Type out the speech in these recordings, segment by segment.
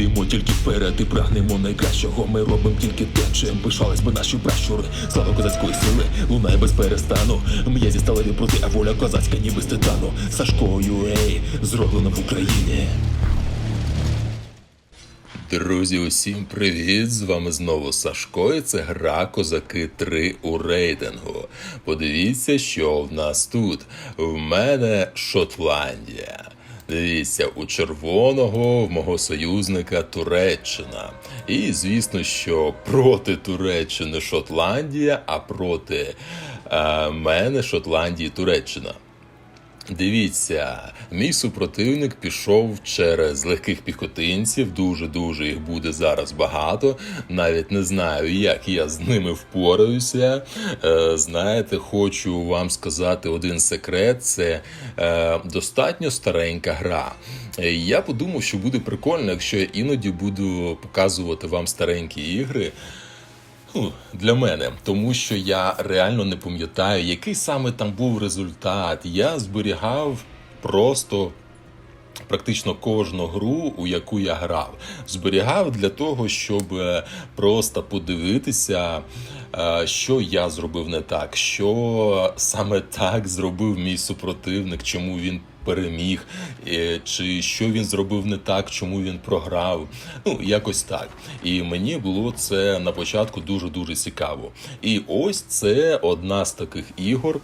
Йдемо тільки вперед і прагнемо найкращого. Ми робимо тільки те, чим пишались би наші пращури. Слава козацької сили, лунає без перестану. М'язі сталеві проти, а воля козацька, ніби з титану. Сашкою, ей, зроблено в Україні. Друзі, усім привіт! З вами знову Сашко, і це гра Козаки 3 у рейтингу. Подивіться, що в нас тут. В мене Шотландія. Дивіться, у червоного в мого союзника Туреччина. І звісно, що проти Туреччини Шотландія, а проти е, мене Шотландії Туреччина. Дивіться, мій супротивник пішов через легких піхотинців. Дуже дуже їх буде зараз багато. Навіть не знаю, як я з ними впораюся. Е, знаєте, хочу вам сказати один секрет: це е, достатньо старенька гра. Я подумав, що буде прикольно, якщо я іноді буду показувати вам старенькі ігри. Ну, для мене, тому що я реально не пам'ятаю, який саме там був результат. Я зберігав просто практично кожну гру, у яку я грав. Зберігав для того, щоб е, просто подивитися, що я зробив не так, що саме так зробив мій супротивник, чому він. Переміг, е, чи що він зробив не так, чому він програв. Ну, якось так. І мені було це на початку дуже дуже цікаво. І ось це одна з таких ігор.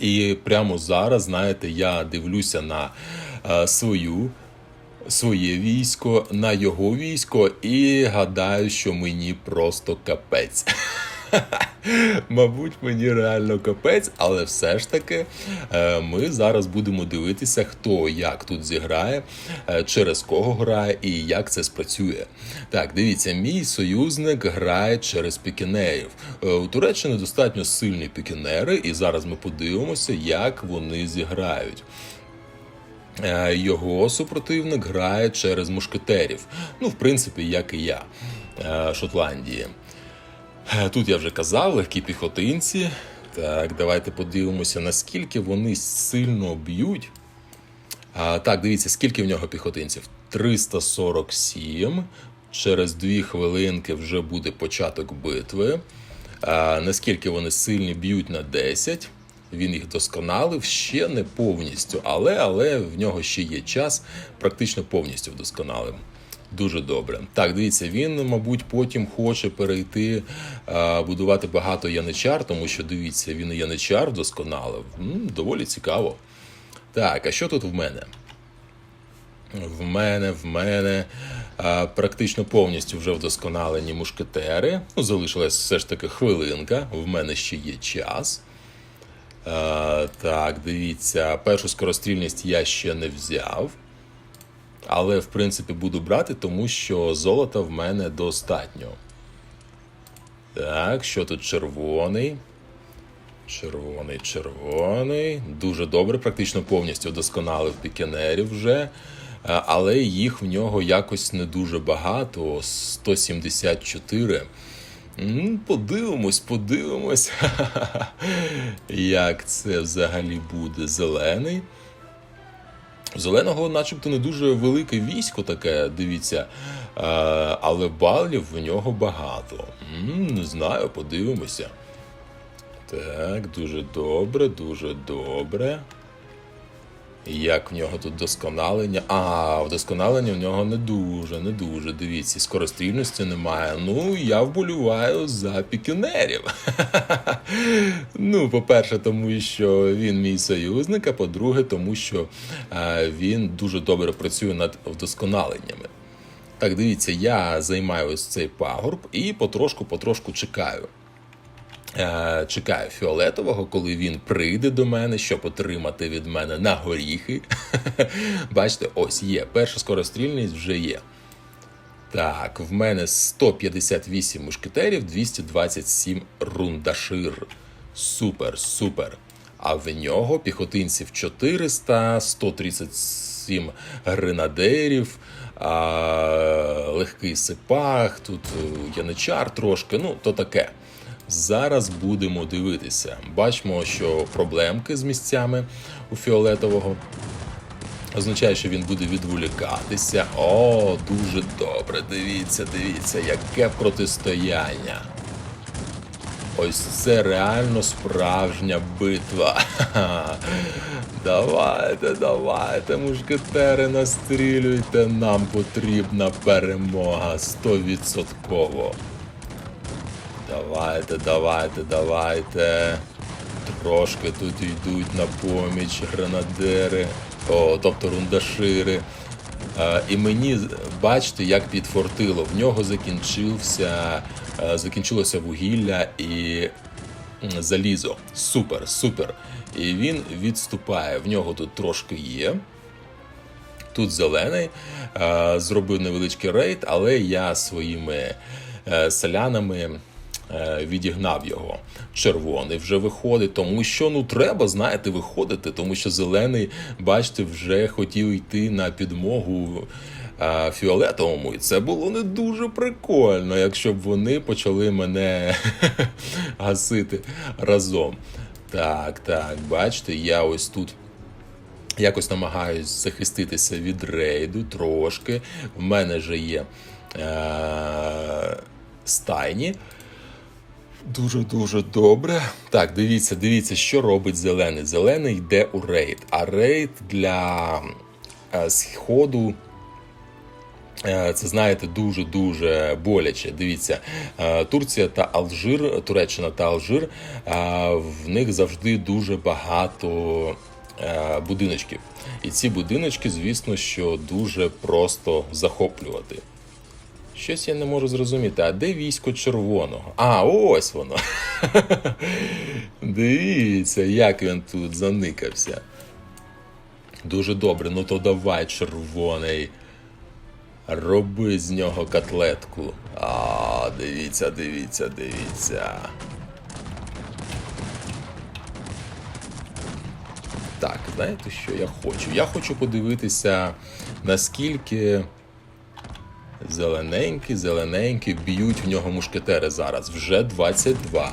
І прямо зараз, знаєте, я дивлюся на е, свою. Своє військо на його військо, і гадаю, що мені просто капець. Мабуть, мені реально капець, але все ж таки е, ми зараз будемо дивитися, хто як тут зіграє, е, через кого грає і як це спрацює. Так, дивіться, мій союзник грає через пікінерів. Е, У Туреччини достатньо сильні пікінери, і зараз ми подивимося, як вони зіграють. Е, Його супротивник грає через мушкетерів. Ну, в принципі, як і я, е, Шотландії. Е, Тут я вже казав, легкі піхотинці. Так, давайте подивимося, наскільки вони сильно б'ють. Так, дивіться, скільки в нього піхотинців? 347. Через дві хвилинки вже буде початок битви. Наскільки вони сильні б'ють на 10. Він їх досконалив ще не повністю, але, але в нього ще є час, практично повністю вдосконалив. Дуже добре. Так, дивіться, він, мабуть, потім хоче перейти а, будувати багато яничар, тому що дивіться, він і яничар вдосконалив. М, доволі цікаво. Так, а що тут в мене? В мене, в мене а, практично повністю вже вдосконалені мушкетери. Ну, залишилась все ж таки хвилинка. В мене ще є час. Так, дивіться, першу скорострільність я ще не взяв. Але, в принципі, буду брати, тому що золота в мене достатньо. Так, що тут червоний? Червоний, червоний. Дуже добре, практично повністю вдосконалив пікенерів вже. Але їх в нього якось не дуже багато 174. М, Подивимось, подивимось, як це взагалі буде зелений. Зеленого, начебто, не дуже велике військо таке, дивіться, е, але балів в нього багато. Не знаю, подивимося. Так, дуже добре, дуже добре. Як в нього тут досконалення? А, вдосконалення в нього не дуже, не дуже. Дивіться, скорострільності немає. Ну, я вболіваю за пікінерів. ну, по-перше, тому що він мій союзник, а по-друге, тому що е, він дуже добре працює над вдосконаленнями. Так, дивіться, я займаю ось цей пагорб і потрошку-потрошку чекаю. Е, Чекаю фіолетового, коли він прийде до мене, щоб отримати від мене на горіхи. Бачите, ось є. Перша скорострільність вже є. Так, в мене 158 мушкетерів, 227 рундашир. Супер, супер. А в нього піхотинців 400, 137 гренадерів, а, легкий сипах, тут е, яничар трошки, ну, то таке. Зараз будемо дивитися. Бачимо, що проблемки з місцями у фіолетового. означає, що він буде відволікатися. О, дуже добре. Дивіться, дивіться, яке протистояння. Ось це реально справжня битва. Давайте, давайте, мушкетери, настрілюйте. Нам потрібна перемога стовідсотково. Давайте, давайте, давайте. Трошки тут йдуть на поміч гранадери, о, тобто рундашири. Е, і мені бачите, як підфортило. В нього закінчився, е, закінчилося вугілля і залізо. Супер, супер. І він відступає. В нього тут трошки є. Тут зелений е, зробив невеличкий рейд, але я своїми селянами відігнав його. Червоний вже виходить, тому що ну треба, знаєте, виходити, тому що зелений, бачите, вже хотів йти на підмогу. е, Фіолетовому, і це було не дуже прикольно, якщо б вони почали мене гасити разом. Так, так, бачите, я ось тут якось намагаюсь захиститися від рейду трошки. В мене же є е- стайні. Дуже-дуже добре. Так, дивіться, дивіться, що робить зелений. Зелений йде у рейд, а рейд для е, сходу. Е, Це знаєте дуже дуже боляче. Дивіться, е, Турція та Алжир, Туреччина та Алжир, в них завжди дуже багато будиночків. І ці будиночки, звісно, що дуже просто захоплювати. Щось я не можу зрозуміти, а де військо червоного? А, ось воно. Дивіться, як він тут заникався. Дуже добре, ну то давай, червоний. Роби з нього котлетку. А, дивіться, дивіться, дивіться. Так, знаєте, що я хочу? Я хочу подивитися, наскільки зелененькі, зелененькі б'ють в нього мушкетери зараз. Вже 22.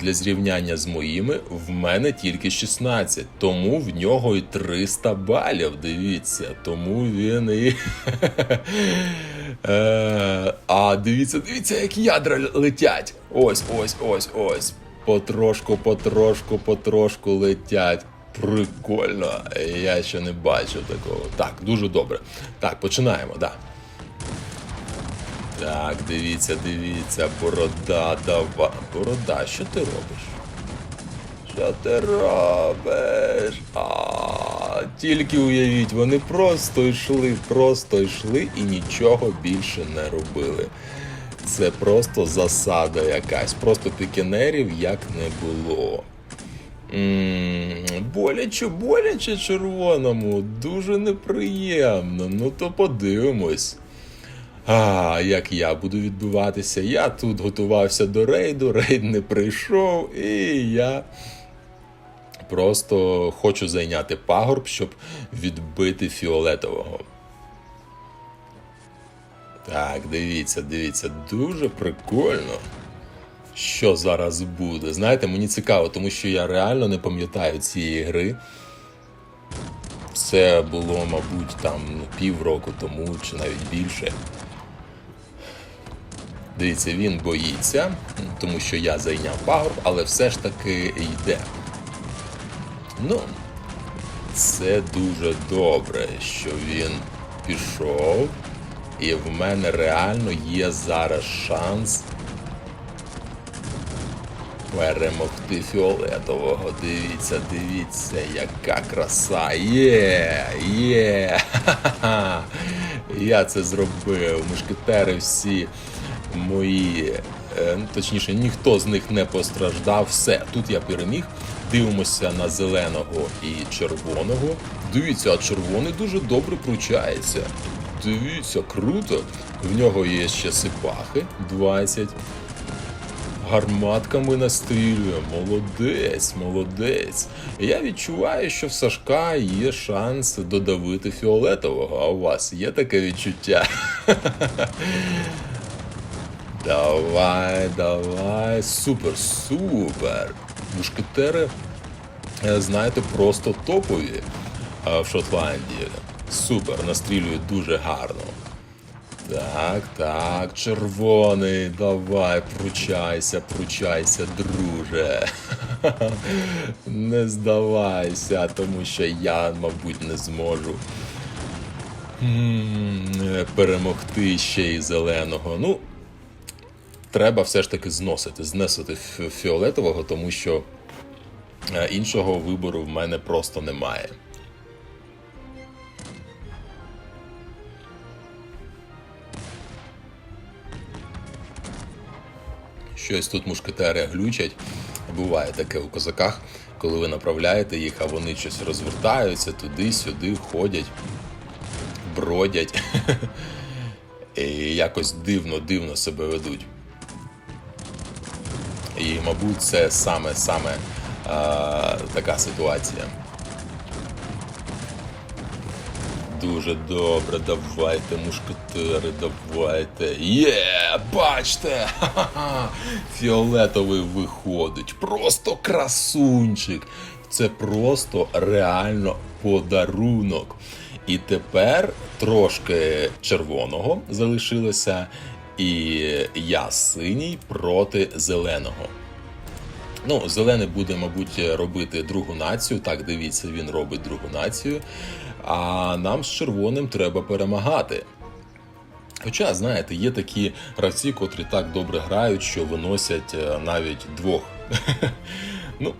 Для зрівняння з моїми в мене тільки 16, тому в нього і 300 балів. Дивіться, тому він і. Е, А дивіться, дивіться, як ядра летять. Ось, ось, ось, ось. Потрошку, потрошку, потрошку летять. Прикольно. Я ще не бачив такого. Так, дуже добре. Так, починаємо, так. Так, дивіться, дивіться, борода, дава. Борода, що ти робиш? Що ти робиш? А, тільки уявіть, вони просто йшли, просто йшли і нічого більше не робили. Це просто засада якась, просто пікінерів як не було. М, Боляче, боляче червоному, дуже неприємно. Ну то подивимось. А, як я буду відбиватися? Я тут готувався до рейду, рейд не прийшов, і я просто хочу зайняти пагорб, щоб відбити фіолетового. Так, дивіться, дивіться, дуже прикольно. Що зараз буде? Знаєте, мені цікаво, тому що я реально не пам'ятаю цієї гри. Це було, мабуть, там ну, півроку тому чи навіть більше. Дивіться, він боїться, тому що я зайняв пагорб, але все ж таки йде. Ну, це дуже добре, що він пішов, і в мене реально є зараз шанс перемогти фіолетового. Дивіться, дивіться, яка краса. Є, є. Ха-ха-ха. Я це зробив. Мушкетери всі мої. е, ну, Точніше, ніхто з них не постраждав. Все, тут я переміг. Дивимося на зеленого і червоного. Дивіться, а червоний дуже добре пручається. Дивіться, круто. В нього є ще сипахи 20 гарматками настрілює. Молодець, молодець. Я відчуваю, що в Сашка є шанс додавити фіолетового. А у вас є таке відчуття? Давай, давай. Супер, супер. Мушкетери, е, знаєте, просто топові е, в Шотландії. Супер, настрілює дуже гарно. Так, так, червоний, давай, пручайся, пручайся, друже. Не здавайся, тому що я, мабуть, не зможу перемогти ще й зеленого. Ну, треба все ж таки зносити, знесити фіолетового, тому що е, іншого вибору в мене просто немає. Щось тут мушкетери глючать. Буває таке у козаках, коли ви направляєте їх, а вони щось розвертаються туди-сюди, ходять, бродять і якось дивно-дивно себе ведуть. І, мабуть, це саме саме а, така ситуація. Дуже добре, давайте, мушкетери, давайте. Є, бачте! Ха-ха-ха! Фіолетовий виходить. Просто красунчик. Це просто реально подарунок. І тепер трошки червоного залишилося, і я синій проти зеленого. Ну, зелений буде, мабуть, робити другу націю. Так, дивіться, він робить другу націю. А нам з червоним треба перемагати. Хоча, знаєте, є такі гравці, котрі так добре грають, що виносять е, навіть двох. ну,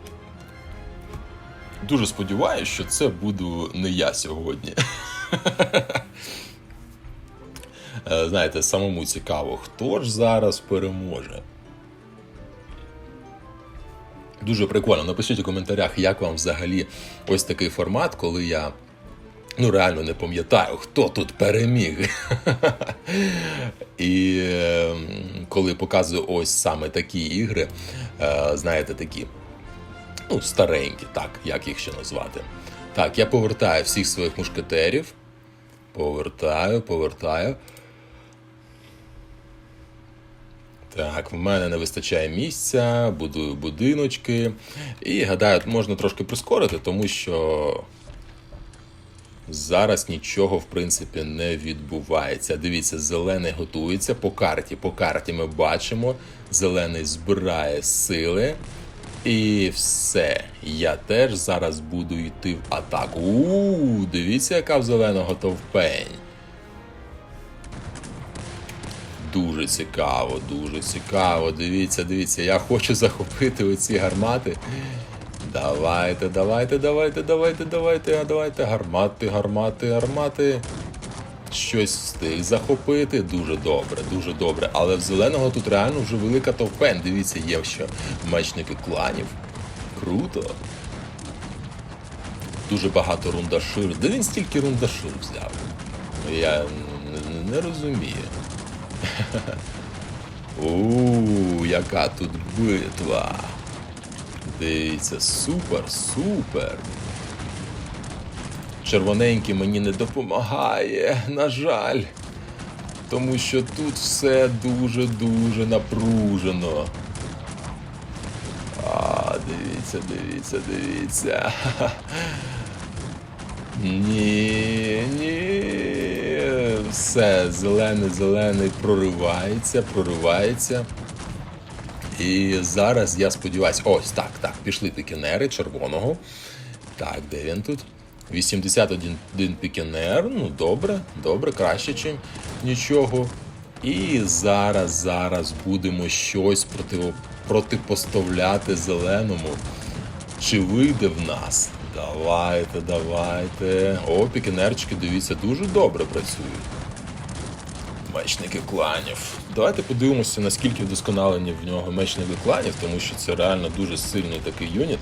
дуже сподіваюся, що це буду не я сьогодні. Е, Знаєте, самому цікаво, хто ж зараз переможе. Дуже прикольно. Напишіть у коментарях, як вам взагалі ось такий формат, коли я ну реально не пам'ятаю, хто тут переміг. І е, коли показую ось саме такі ігри, е, знаєте, такі ну, старенькі, так, як їх ще назвати. Так, я повертаю всіх своїх мушкетерів. Повертаю, повертаю. Так, в мене не вистачає місця, будую будиночки. І гадаю, можна трошки прискорити, тому що зараз нічого, в принципі, не відбувається. Дивіться, зелений готується по карті. По карті ми бачимо, зелений збирає сили. І все. Я теж зараз буду йти в атаку. У, дивіться, яка в зеленого товпень. Дуже цікаво, дуже цікаво. Дивіться, дивіться, я хочу захопити оці гармати. Давайте, давайте, давайте, давайте, давайте, давайте. Гармати, гармати, гармати. Щось встиг захопити. Дуже добре, дуже добре. Але в зеленого тут реально вже велика товпень. Дивіться, є ще мечники кланів. Круто. Дуже багато рундашир. Де він стільки рундашир взяв? Я не розумію. У, яка тут битва. Дивіться, супер, супер. Червоненький мені не допомагає, на жаль. Тому що тут все дуже-дуже напружено. А, дивіться, дивіться, дивіться. Ні, ні. Все, зелений проривається, проривається. І зараз я сподіваюся, ось так, так, пішли пікінери червоного. Так, де він тут? 81 пікінер. Ну, добре, добре, краще, ніж нічого. І зараз, зараз будемо щось проти, протипоставляти зеленому. Чи вийде в нас? Давайте, давайте. О, пікінерчики, дивіться, дуже добре працюють. Мечники кланів. Давайте подивимося, наскільки вдосконалені в нього мечники кланів, тому що це реально дуже сильний такий юніт.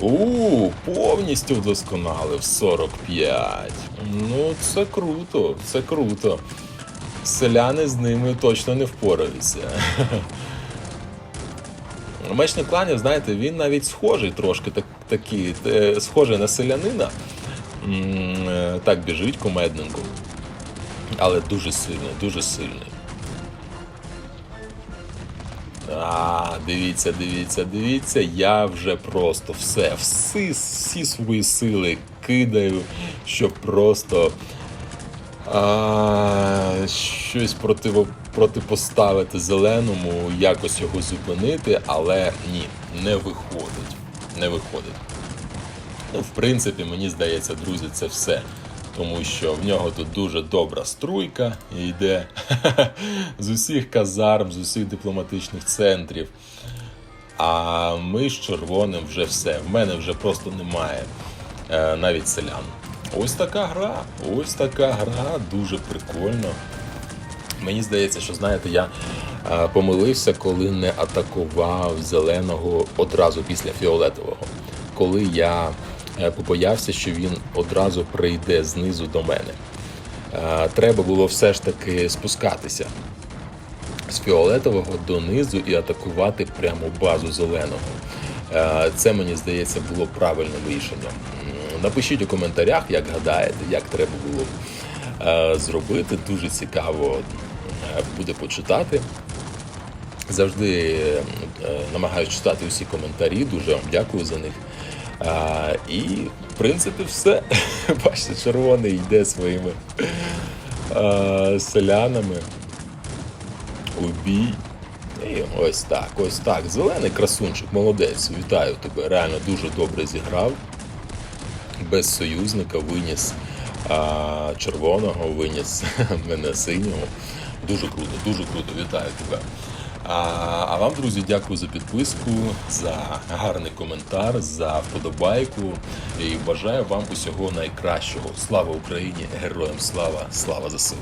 У, повністю вдосконалив 45. Ну, це круто, це круто. Селяни з ними точно не впораються. Мечник кланів, знаєте, він навіть схожий трошки, так, такий, е, схожий на селянина. Е, Так біжить кумедненько. Але дуже сильний, дуже сильний. А, дивіться, дивіться, дивіться. Я вже просто все, всі, всі свої сили кидаю, щоб просто а, щось противо, протипоставити зеленому, якось його зупинити, але ні, не виходить. Не виходить. Ну, в принципі, мені здається, друзі, це все. Тому що в нього тут дуже добра струйка йде з усіх казарм, з усіх дипломатичних центрів. А ми з червоним вже все. В мене вже просто немає е, навіть селян. Ось така гра. Ось така гра, дуже прикольно. Мені здається, що знаєте, я е, помилився, коли не атакував зеленого одразу після фіолетового. Коли я побоявся, що він одразу прийде знизу до мене. Е, Треба було все ж таки спускатися з фіолетового донизу і атакувати прямо базу зеленого. Е, Це мені здається було правильним рішенням. Напишіть у коментарях, як гадаєте, як треба було е, зробити. Дуже цікаво е, буде почитати. Завжди е, намагаюся читати усі коментарі. Дуже вам дякую за них. А, і, в принципі, все. Бачите, червоний йде своїми а, селянами у бій. І ось так, ось так. Зелений красунчик, молодець. Вітаю тебе. Реально дуже добре зіграв. Без союзника виніс а, червоного, виніс мене синього. Дуже круто, дуже круто. Вітаю тебе. А, вам, друзі, дякую за підписку, за гарний коментар, за вподобайку. І бажаю вам усього найкращого. Слава Україні! Героям слава! Слава ЗСУ!